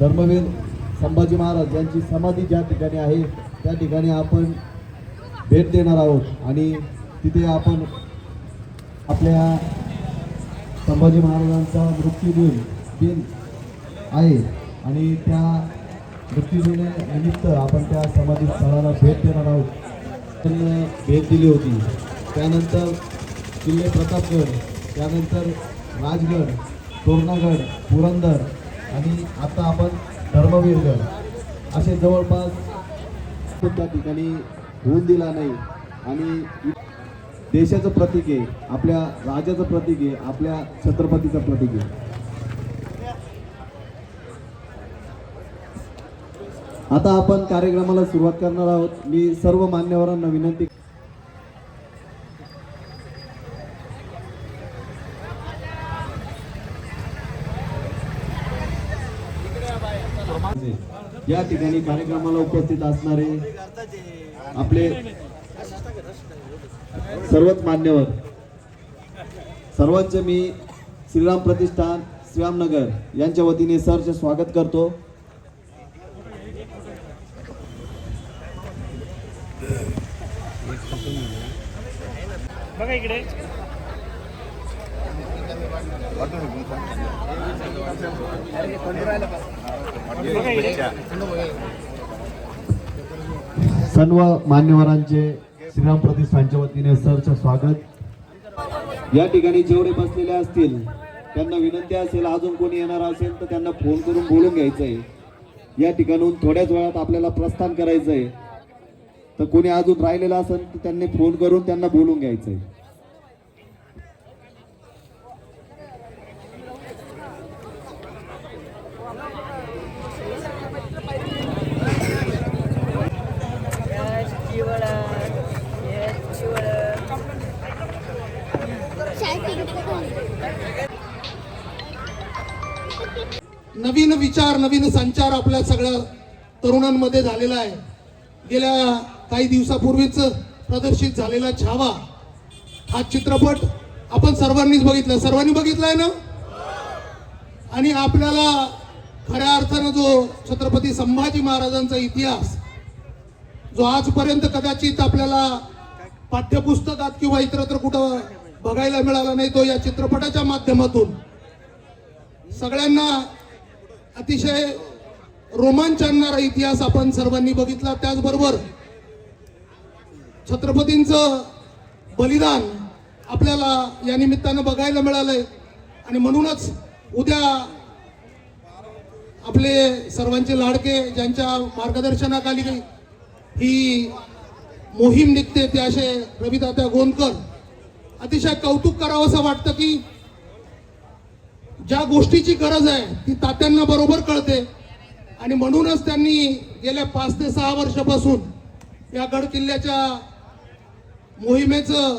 धर्मवीर संभाजी महाराज यांची समाधी ज्या ठिकाणी आहे त्या ठिकाणी आपण भेट देणार आहोत. आणि तिथे आपण आपल्या संभाजी महाराजांचा मृत्यूदिन दिन आहे. आणि त्या मृत्यूदिनानिमित्त आपण त्या समाधी स्थळाला भेट देणार आहोत. त्यांनी भेट दिली होती. त्यानंतर किल्ले प्रतापगड त्यानंतर राजगड तोरणागड पुरंदर आणि आता आपण धर्मवीरगड. असे जवळपास त्या ठिकाणी होऊन दिला नाही. आणि देशाचं प्रतीक आहे आपल्या राजाचं प्रतीक आहे आपल्या छत्रपतीचं प्रतीक आहे. आता आपण कार्यक्रमाला सुरुवात करणार आहोत. मी सर्व मान्यवरांना विनंती या ठिकाणी कार्यक्रमाला उपस्थित असणारे आपले सर्वच मान्यवर. सर्वांचे मी श्रीराम प्रतिष्ठान श्रीरामनगर यांच्या वतीने सरचे स्वागत करतो. बघा इकडे. सर्व मान्यवरांचे श्रीराम प्रतिष्ठानच्या वतीने सरचं स्वागत. या ठिकाणी जेवढे बसलेले असतील त्यांना विनंती असेल अजून कोणी येणार असेल तर त्यांना फोन करून बोलून घ्यायचं आहे या ठिकाणून थोड्याच वेळात आपल्याला प्रस्थान करायचं आहे तर कोणी अजून राहिलेलं असेल तर त्यांनी फोन करून त्यांना बोलून घ्यायचं आहे नवीन विचार नवीन संचार आपल्या सगळ्या तरुणांमध्ये झालेला आहे. गेल्या काही दिवसापूर्वीच प्रदर्शित झालेला छावा हा चित्रपट आपण सर्वांनीच बघितला. सर्वांनी बघितलाय ना? आणि आपल्याला खऱ्या अर्थानं जो छत्रपती संभाजी महाराजांचा इतिहास जो आजपर्यंत कदाचित आपल्याला पाठ्यपुस्तकात किंवा इतरत्र कुठं बघायला मिळाला नाही तो या चित्रपटाच्या माध्यमातून. सगळ्यांना अतिशय रोमांच आणणारा इतिहास आपण सर्वांनी बघितला. त्याचबरोबर छत्रपतींचं बलिदान आपल्याला या निमित्तानं बघायला मिळालंय. आणि म्हणूनच उद्या आपले सर्वांचे लाडके ज्यांच्या मार्गदर्शनाखाली ही मोहीम निघते ते असे रविदात्या गोंदकर. अतिशय कौतुक करावं असं वाटतं की ज्या गोष्टीची गरज आहे ती तात्यांना बरोबर कळते. आणि म्हणूनच त्यांनी गेल्या पाच ते सहा वर्षापासून या गड किल्ल्याच्या मोहिमेचं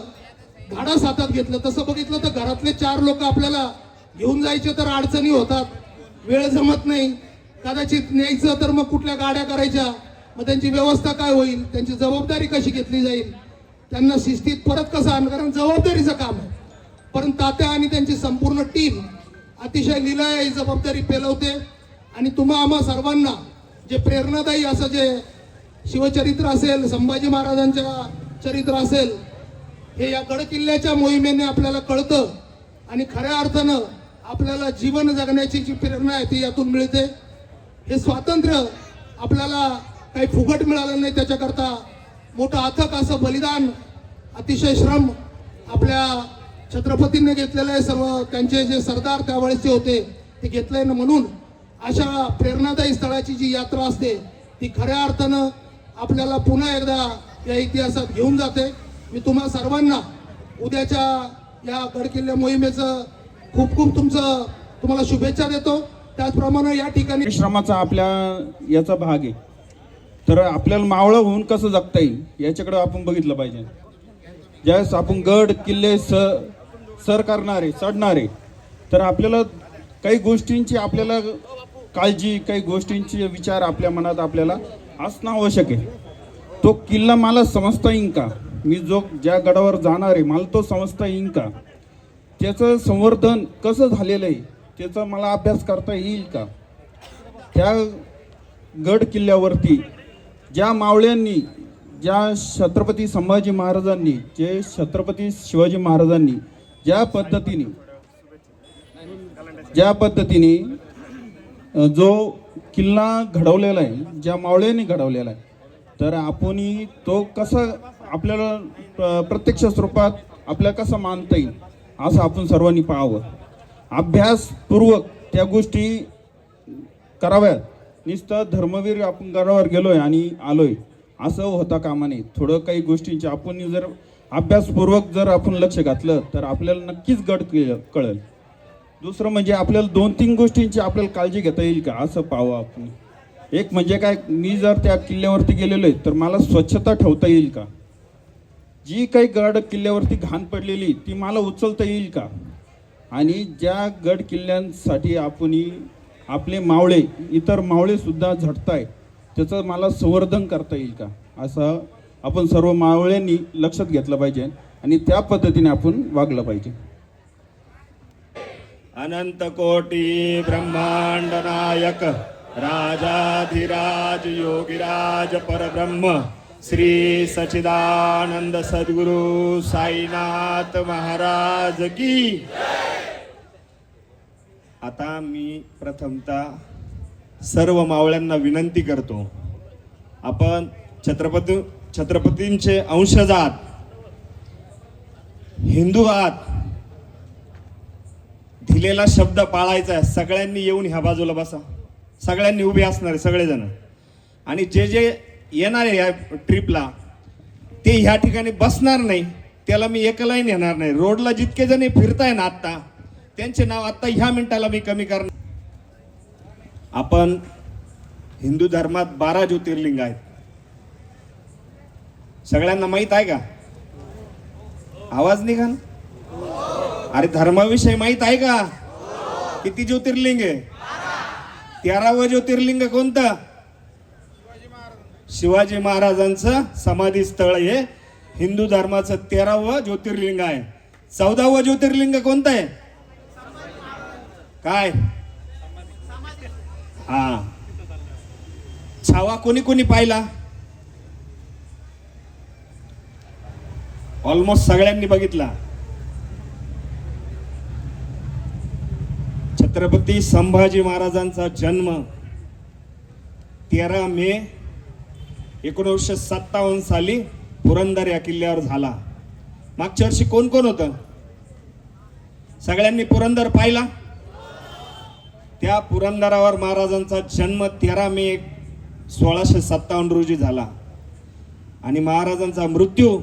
धाडस हातात घेतलं. तसं बघितलं तर घरातले चार लोक आपल्याला घेऊन जायचे तर अडचणी होतात. वेळ जमत नाही. कदाचित न्यायचं तर मग कुठल्या गाड्या करायच्या? मग त्यांची व्यवस्था काय होईल? त्यांची जबाबदारी कशी घेतली जाईल? त्यांना शिस्तीत परत कसं आण कारण जबाबदारीचं काम आहे. पण तात्या आणि त्यांची संपूर्ण टीम अतिशय लिलाय जबाबदारी पेलवते. आणि तुम्हा आम्हा सर्वांना जे प्रेरणादायी असं जे शिवचरित्र असेल संभाजी महाराजांच्या चरित्र असेल हे या गड किल्ल्याच्या मोहिमेने आपल्याला कळतं आणि खऱ्या अर्थानं आपल्याला जीवन जगण्याची जी प्रेरणा आहे ती यातून मिळते. हे स्वातंत्र्य आपल्याला काही फुकट मिळालं नाही त्याच्याकरता मोठं अथक असं बलिदान अतिशय श्रम आपल्या छत्रपतींनी घेतलेलं आहे. सर्व त्यांचे जे सरदार त्यावेळेसचे होते ते घेतलंय ना म्हणून अशा प्रेरणादायी स्थळाची जी यात्रा असते ती खऱ्या अर्थानं आपल्याला पुन्हा एकदा या इतिहासात घेऊन जाते. मी तुम्हा सर्वांना उद्याच्या या गडकिल्ल्या मोहिमेचं खूप खूप तुमचं तुम्हाला शुभेच्छा देतो. त्याचप्रमाणे या ठिकाणी श्रमाचा आपल्या याचा भाग आहे. तर आपल्याला मावळं होऊन कसं जगता येईल याच्याकडे आपण बघितलं पाहिजे. ज्यावेळेस आपण गड किल्ले स सर करणारे चढणारे तर आपल्याला काही गोष्टींची आपल्याला काळजी काही गोष्टींची विचार आपल्या मनात आपल्याला असणं आवश्यक आहे. तो किल्ला मला समजता येईन का? मी जो ज्या गडावर जाणार आहे मला तो समजता येईन का? त्याचं संवर्धन कसं झालेलं आहे त्याचा मला अभ्यास करता येईल का? त्या गड किल्ल्यावरती ज्या मावळ्यांनी ज्या छत्रपती संभाजी महाराजांनी जे छत्रपती शिवाजी महाराजांनी ज्या पद्धतीने ज्या पद्धतीने जो किल्ला घडवलेला आहे ज्या मावळ्यांनी घडवलेला आहे तर आपणही तो कसा आपल्याला प्रत्यक्ष स्वरूपात आपल्याला कसं मानता येईल असं आपण सर्वांनी पाहावं. अभ्यासपूर्वक त्या गोष्टी कराव्यात. नुसतं धर्मवीर आपण गडावर गेलोय आणि आलोय. असं होता कामा नये. थोडं काही गोष्टींचे आपण जर अभ्यासपूर्वक जर आपण लक्ष घातलं तर आपल्याला नक्कीच गड कळेल. दुसरं म्हणजे आपल्याला दोन तीन गोष्टींची आपल्याला काळजी घेता येईल का असं पाहावं आपण. एक म्हणजे काय मी जर त्या किल्ल्यावरती गेलेलो आहे तर मला स्वच्छता ठेवता येईल का? जी काही गड किल्ल्यावरती घाण पडलेली ती मला उचलता येईल का? आणि ज्या गड किल्ल्यांसाठी आपण आपले मावळे इतर मावळेसुद्धा झटताय त्याचं मला संवर्धन करता येईल का? असं आपण सर्व मावळ्यांनी लक्षात घेतलं पाहिजे आणि त्या पद्धतीने आपण वागलं पाहिजे. अनंत कोटी ब्रह्मांड नायक. राजाधिराज योगिराज परब्रह्म श्री सचिदानंद सद्गुरु साईनाथ महाराज की आता मी प्रथमतः सर्व मावळ्यांना विनंती करतो. आपण छत्रपती छत्रपतींचे अंशज आहात हिंदू आहात दिलेला शब्द पाळायचा आहे. सगळ्यांनी येऊन ह्या बाजूला बसा. सगळ्यांनी उभे असणार सगळेजण. आणि जे जे येणार आहे या ट्रिपला ते ह्या ठिकाणी बसणार नाही. त्याला मी एकलाही नेणार नाही. रोडला जितके जण फिरताय ना आत्ता त्यांचे नाव आत्ता ह्या मिनिटाला मी कमी करणार. आपण हिंदू धर्मात बारा ज्योतिर्लिंग आहेत. सगळ्यांना माहीत आहे का? आवाज निघा अरे धर्माविषयी माहीत आहे का? किती ज्योतिर्लिंग आहे? तेरावं ज्योतिर्लिंग कोणतं? शिवाजी महाराजांचं समाधी स्थळ हे. हिंदू धर्माचं तेरावं ज्योतिर्लिंग आहे. चौदावं ज्योतिर्लिंग कोणतं आहे? काय? हा. छावा कोणी कोणी पाहिला? ऑलमोस्ट सगळ्यांनी बघितला. छत्रपती संभाजी महाराजांचा जन्म तेरा मे एकोणीसशे सत्तावन्न साली पुरंदर या किल्ल्यावर झाला. मागच्या वर्षी कोण कोण होतं? सगळ्यांनी पुरंदर पाहिला? त्या पुरंदरावर महाराजांचा जन्म तेरा मे सोळाशे सत्तावन्न रोजी झाला. आणि महाराजांचा मृत्यू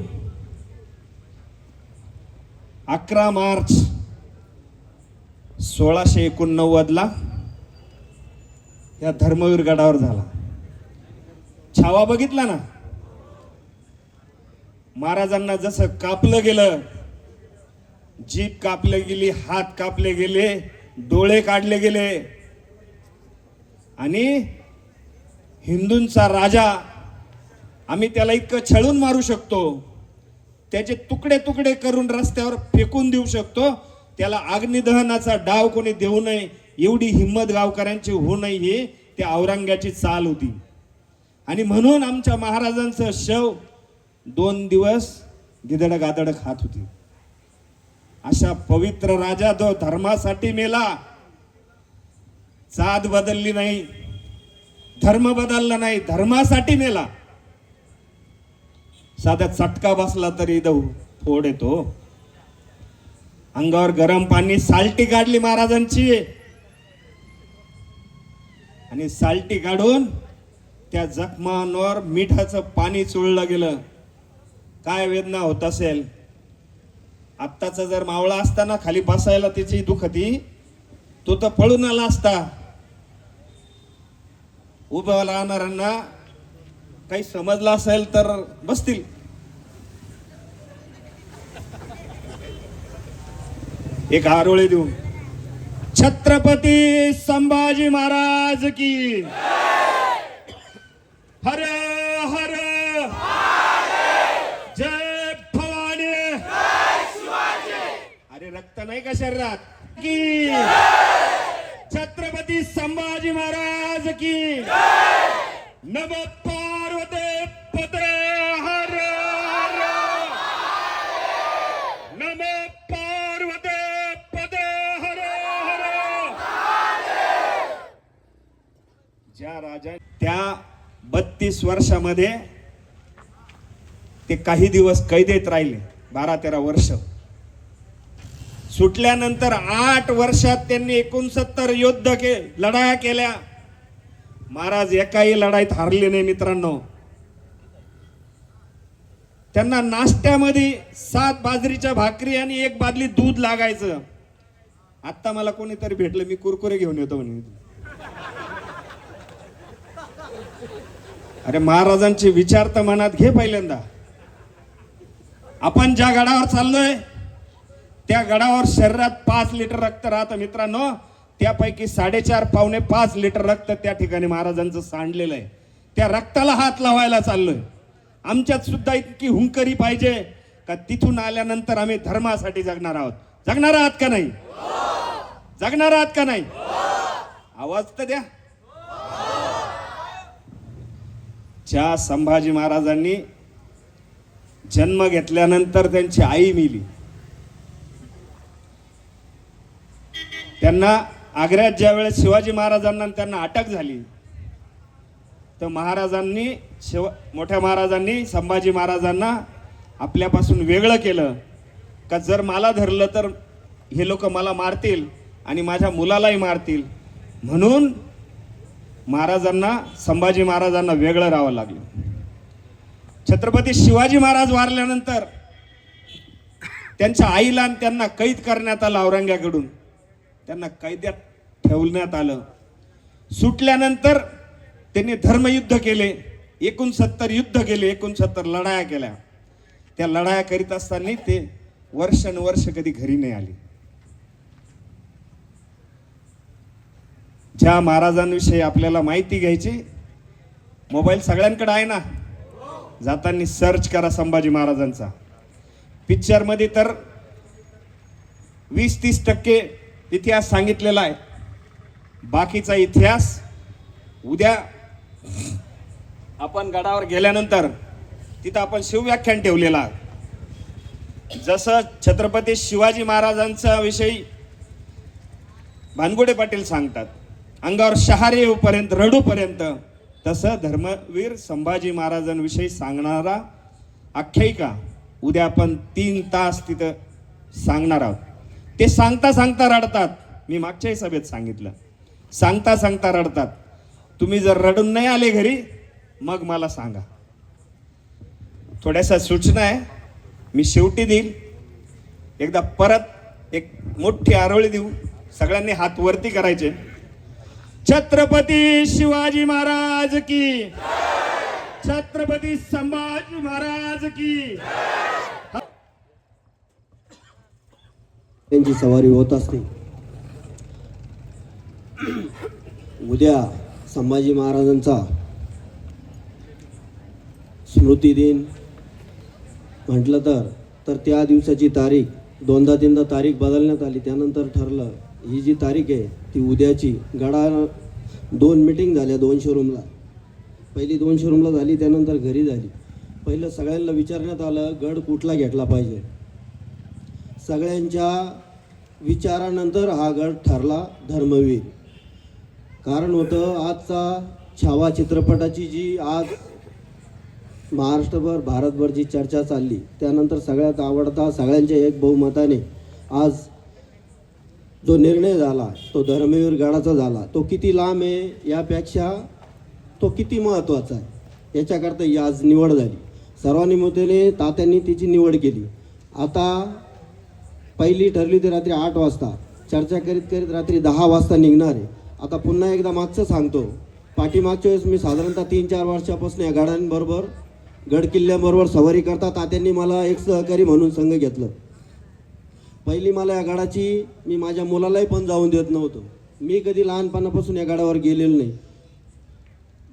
अकरा मार्च सोळाशे एकोणनव्वदला या धर्मवीर गडावर झाला. छावा बघितला ना? महाराजांना जसं कापलं गेलं जीप कापले गेली हात कापले गेले डोळे काढले गेले आणि हिंदूंचा राजा आम्ही त्याला इतकं छळून मारू शकतो त्याचे तुकडे तुकडे करून रस्त्यावर फेकून देऊ शकतो त्याला अग्निदहनाचा डाव कोणी देऊ नये एवढी हिंमत गावकऱ्यांची होऊ नये हे त्या औरंग्याची चाल होती. आणि म्हणून आमच्या महाराजांचं शव दोन दिवस गिदड गादड खात होती. अशा पवित्र राजा जो धर्मासाठी मेला जात बदलली नाही धर्म बदलला नाही धर्मासाठी मेला. साधा चटका बसला तरी इथं फोड येतो. अंगावर गरम पाणी साल्टी काढली महाराजांची. आणि साल्टी काढून त्या जखमांवर मिठाचं पाणी चोळलं गेलं. काय वेदना होत असेल? आत्ताचा जर मावळा असताना खाली बसायला त्याची दुखती तो तर पळून आला असता. उभं राहणाऱ्यांना काही समजलं असेल तर बसतील. एक आरोळे देऊ छत्रपती संभाजी महाराज की हर हर जय भवानी. अरे रक्त नाही का शरीरात? की छत्रपती संभाजी महाराज की नव राजा त्या बत्तीस वर्षामध्ये ते काही दिवस कैदेत राहिले बारा तेरा वर्ष. सुटल्यानंतर आठ वर्षात त्यांनी एकोणसत्तर युद्ध के लढाया केल्या. महाराज एकाही लढाईत हारले नाही मित्रांनो. त्यांना नाश्त्यामध्ये सात बाजरीच्या भाकरी आणि एक बादली दूध लागायचं. आता मला कोणीतरी भेटलं मी कुरकुरे घेऊन येतो म्हणे अरे महाराजांचे विचार तर मनात घे पहिल्यांदा. आपण ज्या गडावर चाललोय त्या गडावर शरीरात पाच लिटर रक्त राहतं मित्रांनो. त्यापैकी साडेचार पावणे पाच लिटर रक्त त्या ठिकाणी महाराजांचं सांडलेलं आहे. त्या रक्ताला हात लावायला चाललोय. आमच्यात सुद्धा इतकी हुंकरी पाहिजे का तिथून आल्यानंतर आम्ही धर्मासाठी जगणार आहोत. जगणार आहात का नाही? जगणार आहात का नाही? आवाज तर द्या. ज्या संभाजी महाराजांनी जन्म घेतल्यानंतर त्यांची आई मिली. त्यांना आग्र्यात ज्या वेळेस शिवाजी महाराजांना त्यांना अटक झाली तर महाराजांनी शिव मोठ्या महाराजांनी संभाजी महाराजांना आपल्यापासून वेगळं केलं का जर मला धरलं तर हे लोक मला मारतील आणि माझ्या मुलालाही मारतील. म्हणून महाराजांना संभाजी महाराजांना वेगळं राहावं लागलं. छत्रपती शिवाजी महाराज वारल्यानंतर त्यांच्या आईला आणि त्यांना कैद करण्यात आलं औरंग्याकडून. त्यांना कैद्यात ठेवण्यात आलं. सुटल्यानंतर त्यांनी धर्मयुद्ध केले एकोणसत्तर युद्ध केले एकोणसत्तर लढाया केल्या. त्या लढाया करीत असताना ते वर्षानुवर्ष कधी घरी नाही आले. ज्या महाराजांविषयी आपल्याला माहिती घ्यायची मोबाईल सगळ्यांकडे आहे ना? जाताना सर्च करा संभाजी महाराजांचा. पिक्चरमध्ये तर वीस तीस टक्के इतिहास सांगितलेला आहे. बाकीचा इतिहास उद्या आपण गडावर गेल्यानंतर तिथं आपण शिवव्याख्यान ठेवलेला जसं छत्रपती शिवाजी महाराजांचा विषयी भानगुडे पाटील सांगतात अंगावर शहारे येऊपर्यंत रडूपर्यंत तसं धर्मवीर संभाजी महाराजांविषयी सांगणारा आख्यायिका उद्या आपण तीन तास तिथं सांगणार आहोत. ते सांगता सांगता रडतात. मी मागच्याही सभेत सांगितलं. सांगता सांगता रडतात. तुम्ही जर रडून नाही आले घरी मग मला सांगा. थोड्याशा सूचना आहे. मी शेवटी देईल. एकदा परत एक मोठी आरोळी देऊ. सगळ्यांनी हात वरती करायचे. छत्रपती शिवाजी महाराज की छत्रपती संभाजी महाराज की त्यांची सवारी होत असते. उद्या संभाजी महाराजांचा स्मृती दिन. म्हटलं तर तर त्या दिवसाची तारीख दोनदा तीनदा तारीख बदलण्यात आली त्यानंतर ठरलं ही जी तारीख आहे ती उद्याची. गडा दोन मिटिंग झाल्या दोन शोरूमला पहिली दोन शोरूमला झाली त्यानंतर घरी झाली. पहिलं सगळ्यांना विचारण्यात आलं गड कुठला घेतला पाहिजे? सगळ्यांच्या विचारानंतर हा गड ठरला धर्मवीर. कारण होतं आजचा छावा चित्रपटाची जी आज महाराष्ट्रभर भारतभर जी चर्चा चालली त्यानंतर सगळ्यात आवडता सगळ्यांच्या एक बहुमताने आज जो निर्णय झाला तो धर्मवीर गडाचा झाला तो किती लांब आहे यापेक्षा तो किती महत्त्वाचा आहे याच्याकरता ही आज निवड झाली. सर्वानुमतेने तात्यांनी तिची निवड केली. आता पहिली ठरली ती रात्री आठ वाजता. चर्चा करीत करीत रात्री दहा वाजता निघणार आहे. आता पुन्हा एकदा मागचं सांगतो. पाठीमागच्या वेळेस मी साधारणतः तीन चार वर्षापासून या गाड्यांबरोबर गड किल्ल्याबरोबर सवारी करता तात्यांनी मला एक सहकारी म्हणून संघ घेतलं. पहिली मला या गाडाची मी माझ्या मुलालाही पण जाऊन देत नव्हतो. मी कधी लहानपणापासून या गाडावर गेलेलो नाही.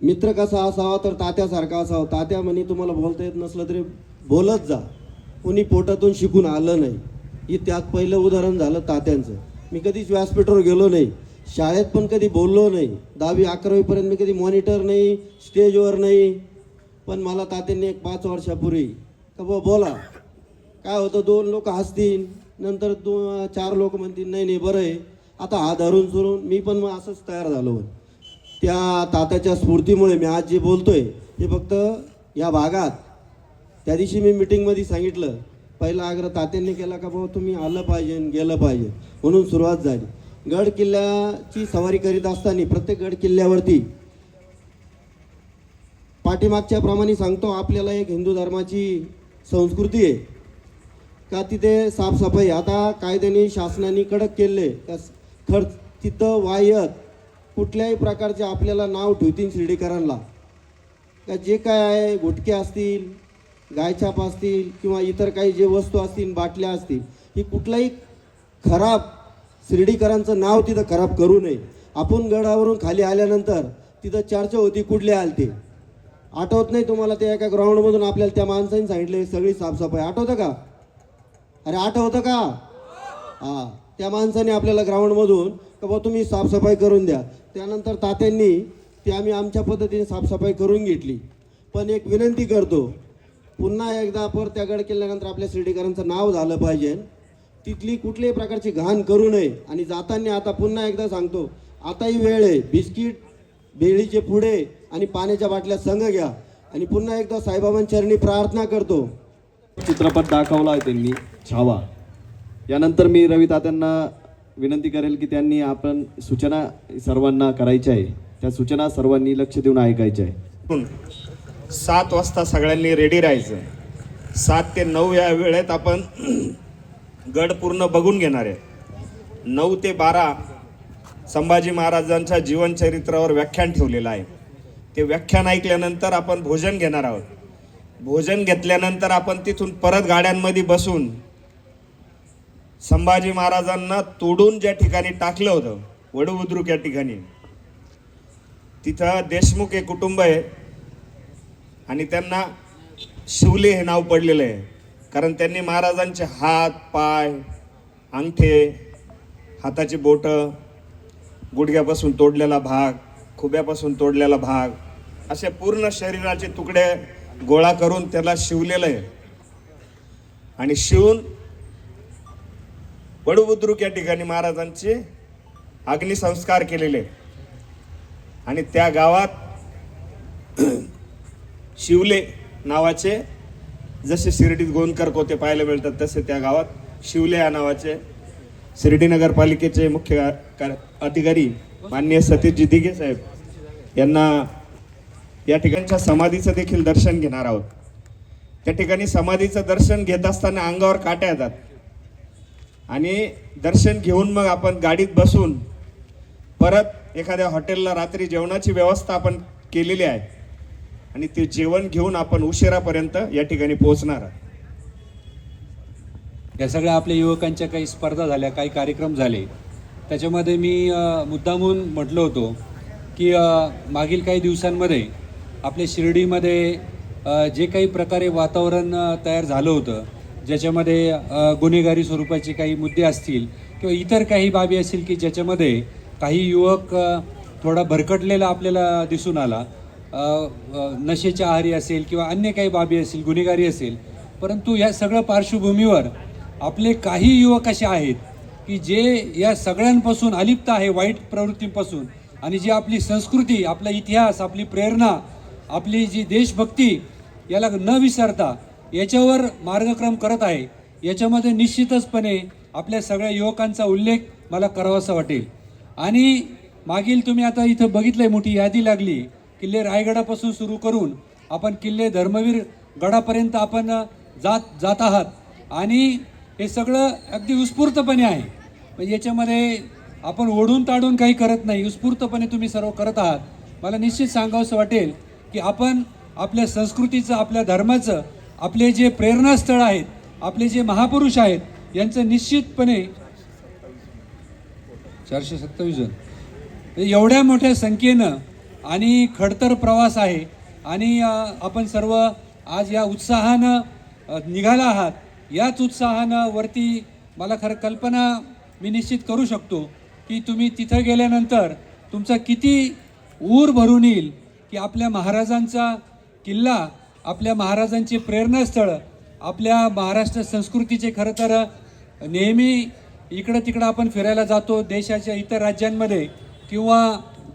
मित्र कसा असावा तर तात्यासारखा असावा. तात्या म्हणे तुम्हाला बोलता येत नसलं तरी बोलत जा. कुणी पोटातून शिकून आलं नाही. ही त्यात पहिलं उदाहरण झालं तात्यांचं. मी कधीच व्यासपीठावर गेलो नाही. शाळेत पण कधी बोललो नाही. दहावी अकरावीपर्यंत मी कधी मॉनिटर नाही स्टेजवर नाही. पण मला तात्यांनी एक पाच वर्षापूर्वी का बुवा बोला. काय होतं? दोन लोक हसतील. नंतर दो चार लोक म्हणतील नाही नाही बरं आहे. आता हा धरून चुरून मी पण मग असंच तयार झालो. त्या तात्याच्या स्फूर्तीमुळे मी आज जे बोलतोय हे फक्त या भागात त्या दिवशी मी मिटिंगमध्ये सांगितलं पहिला आग्रह तात्यांनी केला का बाबा तुम्ही आलं पाहिजे आणि गेलं पाहिजे. म्हणून सुरुवात झाली. गड किल्ल्याची सवारी करीत असताना प्रत्येक गड किल्ल्यावरती पाठीमागच्या प्रमाणे सांगतो आपल्याला एक हिंदू धर्माची संस्कृती आहे. का तिथे साफसफाई? आता कायद्याने शासनाने कडक केले का खर्च तिथं वायत कुठल्याही प्रकारचे आपल्याला नाव ठेवतील शिर्डीकरांना. का जे काय आहे गुटखे असतील गायछाप असतील किंवा इतर काही जे वस्तू असतील बाटल्या असतील ही कुठलाही खराब शिर्डीकरांचं नाव तिथं खराब करू नये. आपण गडावरून खाली आल्यानंतर तिथं चर्चा होती कुठले आलते. आठवत नाही तुम्हाला ते एका ग्राउंडमधून आपल्याला त्या माणसाने सांगितले सगळी साफसफाई. आठवतं का? अरे आठवतं का? हा त्या माणसाने आपल्याला ग्राउंडमधून का बा तुम्ही साफसफाई करून द्या. त्यानंतर तात्यांनी ती आम्ही आमच्या पद्धतीने साफसफाई करून घेतली. पण एक विनंती करतो पुन्हा एकदा पर त्या गड केल्यानंतर आपल्या शिर्डीकरांचं नाव झालं पाहिजे. तिथली कुठल्याही प्रकारची घाण करू नये. आणि जाताना आता पुन्हा एकदा सांगतो आताही वेळ आहे. बिस्किट भेळीचे पुढे आणि पाण्याच्या बाटल्या संघ घ्या. आणि पुन्हा एकदा साईबाबांचरणी प्रार्थना करतो. चित्रपट दाखवला आहे त्यांनी. छावा. यानंतर मी रवी तात्यांना विनंती करेल की त्यांनी आपण सूचना सर्वांना करायच्या आहे. त्या सूचना सर्वांनी लक्ष देऊन ऐकायच्या आहे. सात वाजता सगळ्यांनी रेडी राहायचं. सात ते नऊ या वेळेत आपण गड पूर्ण बघून घेणार आहे. नऊ ते बारा संभाजी महाराजांच्या जीवनचरित्रावर व्याख्यान ठेवलेलं आहे. ते व्याख्यान ऐकल्यानंतर आपण भोजन घेणार आहोत. भोजन घेतल्यानंतर आपण तिथून परत गाड्यांमध्ये बसून संभाजी महाराजांना तोडून ज्या ठिकाणी टाकलं होतं वडुबुद्रुक या ठिकाणी तिथं देशमुख हे कुटुंब आहे आणि त्यांना शिवले हे नाव पडलेलं आहे. कारण त्यांनी महाराजांचे हात पाय अंगठे हाताची बोटं गुडघ्यापासून तोडलेला भाग खुब्यापासून तोडलेला भाग असे पूर्ण शरीराचे तुकडे गोळा करून त्याला शिवलेलं आहे. आणि शिवून वडुबुद्रुक या ठिकाणी महाराजांचे अग्निसंस्कार केलेले. आणि त्या गावात शिवले नावाचे जसे शिर्डीत गोंदकर कोते पाहायला मिळतात तसे त्या गावात शिवले या नावाचे शिर्डी नगरपालिकेचे मुख्य अधिकारी माननीय सतीशजी दिघे साहेब यांना या ठिकाणच्या समाधीचं देखील दर्शन घेणार आहोत. त्या ठिकाणी समाधीचं दर्शन घेत असताना अंगावर काट्या येतात. आणि दर्शन घेऊन मग आपण गाडीत बसून परत एखाद्या हॉटेलला रात्री जेवणाची व्यवस्था आपण केलेली आहे. आणि ते जेवण घेऊन आपण उशिरापर्यंत या ठिकाणी पोहोचणार आहोत. या सगळ्या आपल्या युवकांच्या काही स्पर्धा झाल्या काही कार्यक्रम झाले. त्याच्यामध्ये मी मुद्दामून म्हटलं होतो की मागील काही दिवसांमध्ये आपल्या शिर्डीमध्ये जे काही प्रकारे वातावरण तयार झालं होतं ज्याच्यामध्ये गुन्हेगारी स्वरूपाचे काही मुद्दे असतील किंवा इतर काही बाबी असतील की ज्याच्यामध्ये काही युवक थोडा भरकटलेला आपल्याला दिसून आला. नशेच्या आहारी असेल किंवा अन्य काही बाबी असतील गुन्हेगारी असेल. परंतु या सगळ्या पार्श्वभूमीवर आपले काही युवक असे आहेत की जे या सगळ्यांपासून अलिप्त आहे वाईट प्रवृत्तींपासून. आणि जी आपली संस्कृती आपला इतिहास आपली प्रेरणा आपली जी देशभक्ती याला न विसरता याच्यावर मार्गक्रम करत आहे. याच्यामध्ये निश्चितचपणे आपल्या सगळ्या युवकांचा उल्लेख मला करावासा वाटेल. आणि मागील तुम्ही आता इथं बघितलंय मोठी यादी लागली किल्ले रायगडापासून सुरू करून आपण किल्ले धर्मवीर गडापर्यंत आपण जात जात आहात. आणि हे सगळं अगदी उत्स्फूर्तपणे आहे. म्हणजे याच्यामध्ये आपण ओढून ताडून काही करत नाही उत्स्फूर्तपणे तुम्ही सर्व करत आहात. मला निश्चित सांगावंसं वाटेल की आपण आपल्या संस्कृतीचं आपल्या धर्माचं आपले जे प्रेरणास्थळ आहेत आपले जे महापुरुष आहेत यांचं निश्चितपणे चारशे सत्तावीस जण. म्हणजे एवढ्या मोठ्या संख्येनं आणि खडतर प्रवास आहे आणि आपण सर्व आज या उत्साहानं निघाला आहात. याच उत्साहानं वरती मला खरं कल्पना मी निश्चित करू शकतो की तुम्ही तिथं गेल्यानंतर तुमचा किती ऊर भरून येईल की आपल्या महाराजांचा किल्ला आपल्या महाराजांची प्रेरणास्थळं आपल्या महाराष्ट्र संस्कृतीचे खरं तर नेहमी इकडं तिकडं आपण फिरायला जातो देशाच्या इतर राज्यांमध्ये किंवा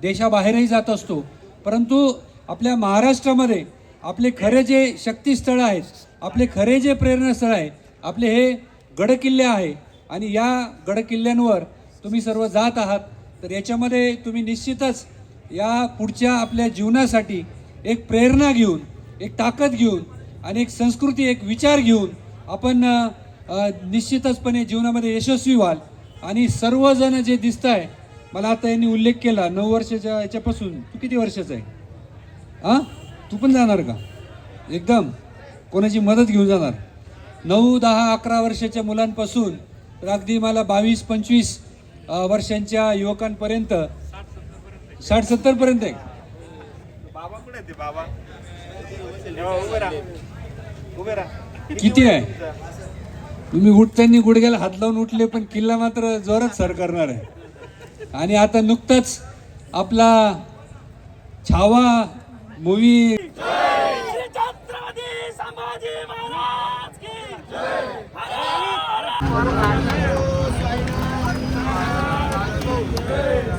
देशाबाहेरही जात असतो. परंतु आपल्या महाराष्ट्रामध्ये आपले खरे जे शक्तीस्थळं आहेत आपले खरे जे प्रेरणास्थळ आहे आपले हे गडकिल्ले आहे आणि या गडकिल्ल्यांवर तुम्ही सर्व जात आहात तर याच्यामध्ये तुम्ही निश्चितच या पुढच्या आपल्या जीवनासाठी एक प्रेरणा घेऊन एक ताकद घेऊन आणि एक संस्कृती एक विचार घेऊन आपण निश्चितचपणे जीवनामध्ये यशस्वी व्हाल. आणि सर्वजण जे दिसत आहे मला आता यांनी उल्लेख केला नऊ वर्षाच्या याच्यापासून. तू किती वर्षाचा आहे? हां तू पण जाणार का? एकदम. कोणाची मदत घेऊन जाणार? नऊ दहा अकरा वर्षाच्या मुलांपासून तर अगदी मला बावीस पंचवीस वर्षांच्या युवकांपर्यंत साठ सत्तरपर्यंत आहे. किती आहे? तुम्ही उठताना गुडघ्याला हात लावून उठले पण किल्ला मात्र जोरात सर करणार आहे. आणि आता नुकतंच आपला छावा मूवी छत्रपती संभाजी महाराज की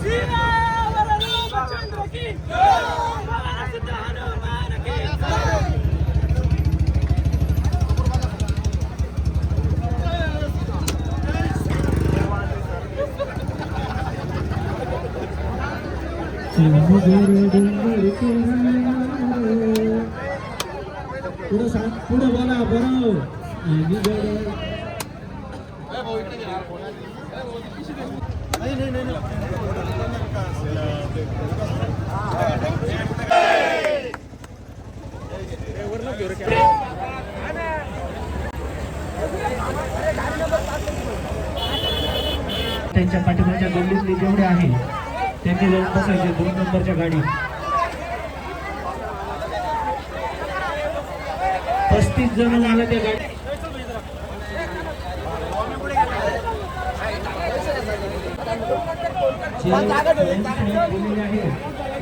सीमावर रामचंद्र की भगवान सिद्ध हनुमान की पुढं सांग पुढं बोला बरं त्यांच्या पाठीमागच्या गल्लीतले जेवढे आहे. त्यांनी जाऊन बसायचे दोन नंबरच्या गाडीत पस्तीस जण झालं त्या गाडी.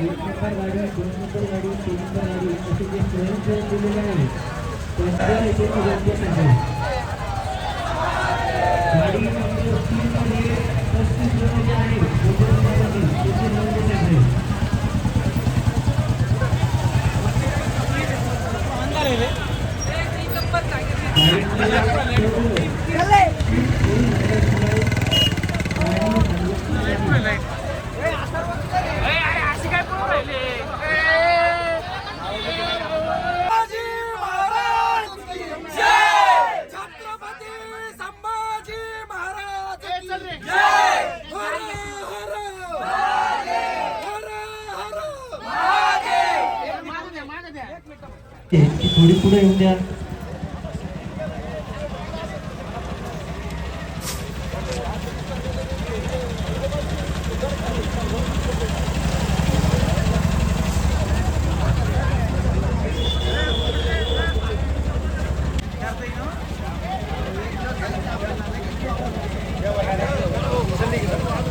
गाडी दोन नंबर गाडी तीन नंबर गाडी असे जे स्वयंसेवक दिलेले आहे त्यांच्या इथे जाऊन बसायचे गाडी नंबर तीन मध्ये पस्तीस जण जे आहे उपरोक्तामध्ये तिथे जाऊन बसायचे संभाजी महाराज की जय छत्रपती संभाजी महाराज की जय हर हर हर हर ती थोडी पुढे येऊन द्या.